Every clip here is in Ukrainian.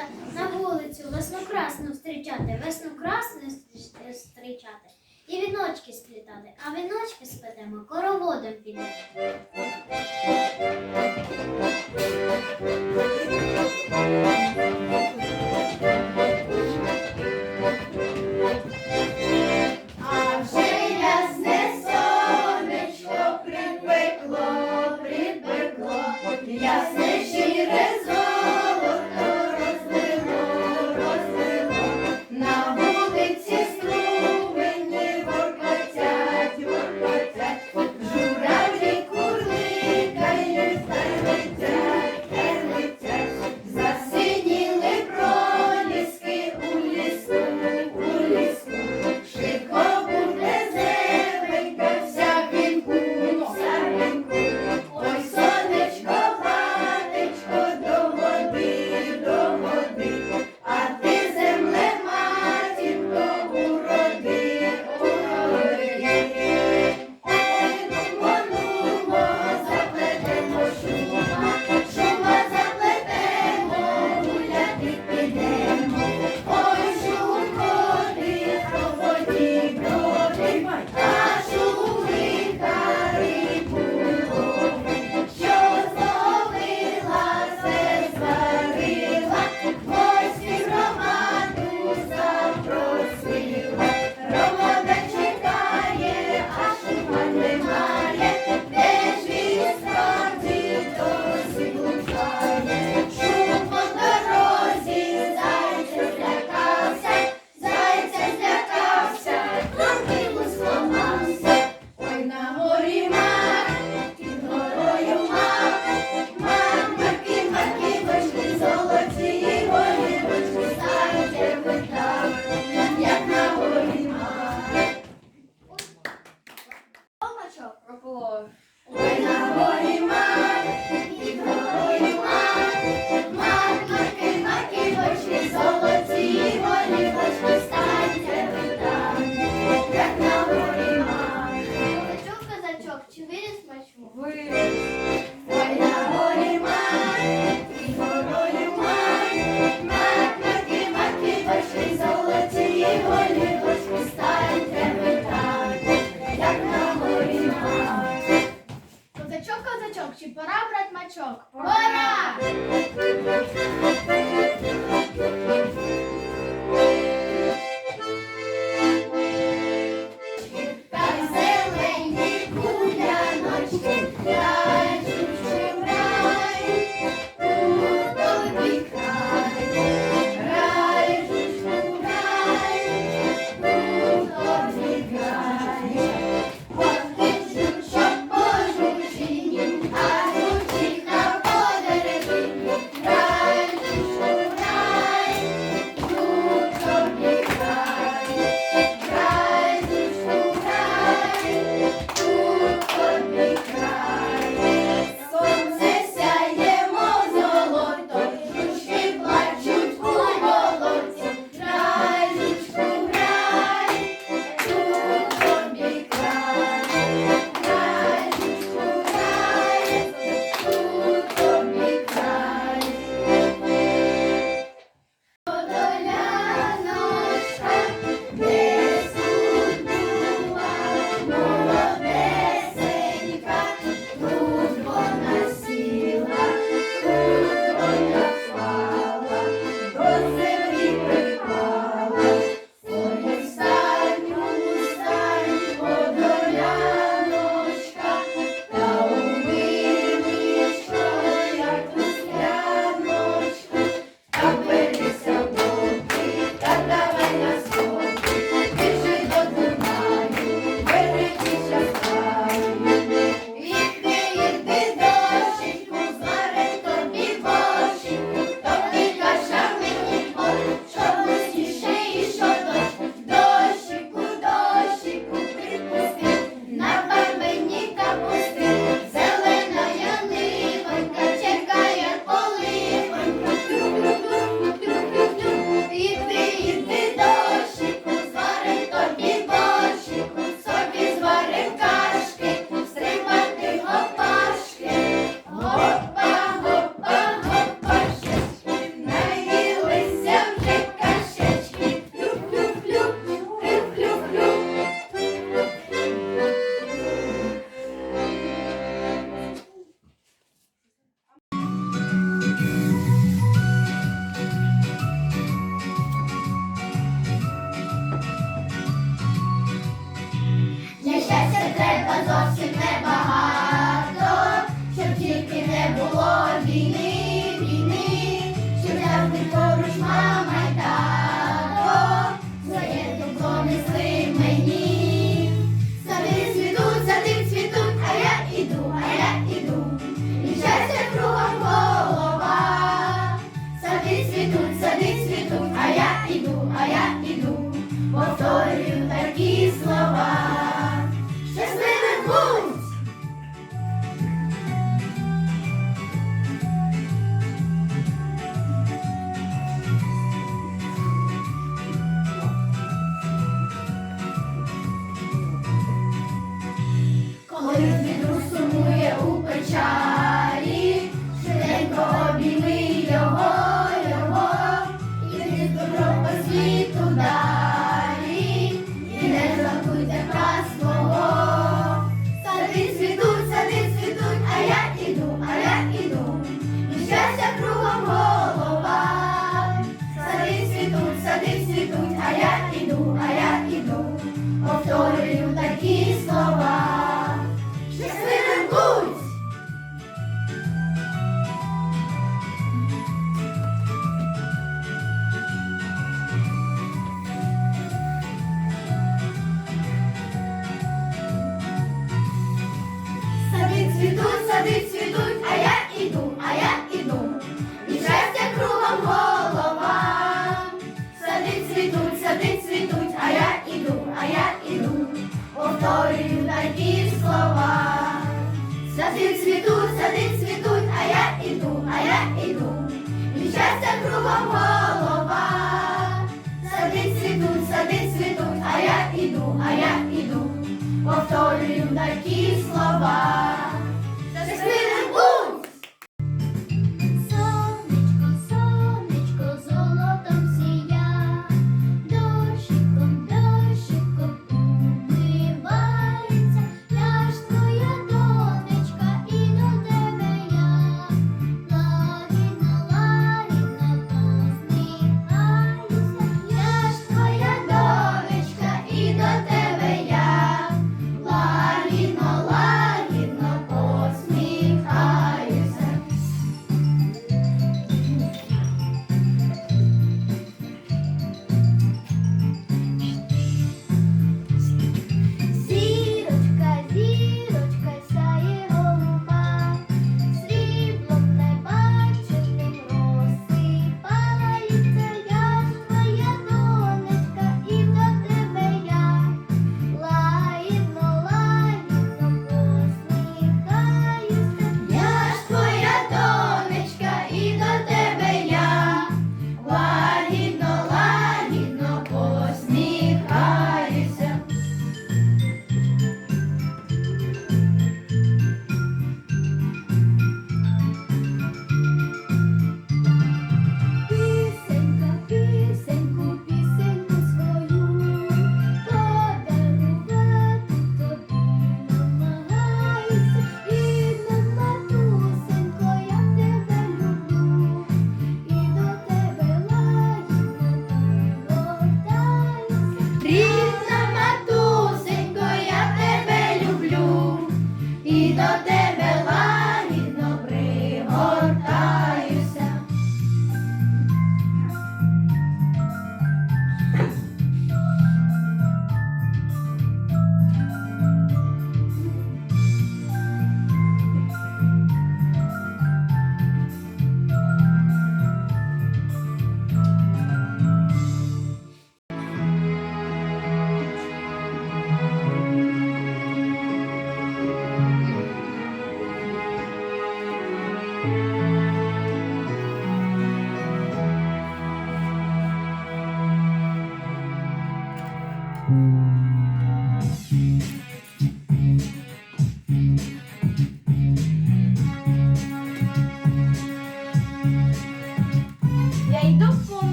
та на вулицю весну красну встрічати, весну красну встрічати і віночки сплітати, а віночки спитемо короводом підемо. іду, щастя кругом голова, садить світуть, садить світуть, а я іду, а я іду, повторюю такі слова.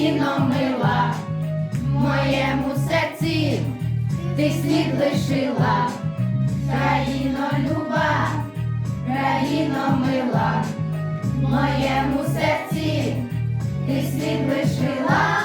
коліно мила, моєму серці ти слід лишила, країно люба, країно мила, моєму серці ти слід лишила.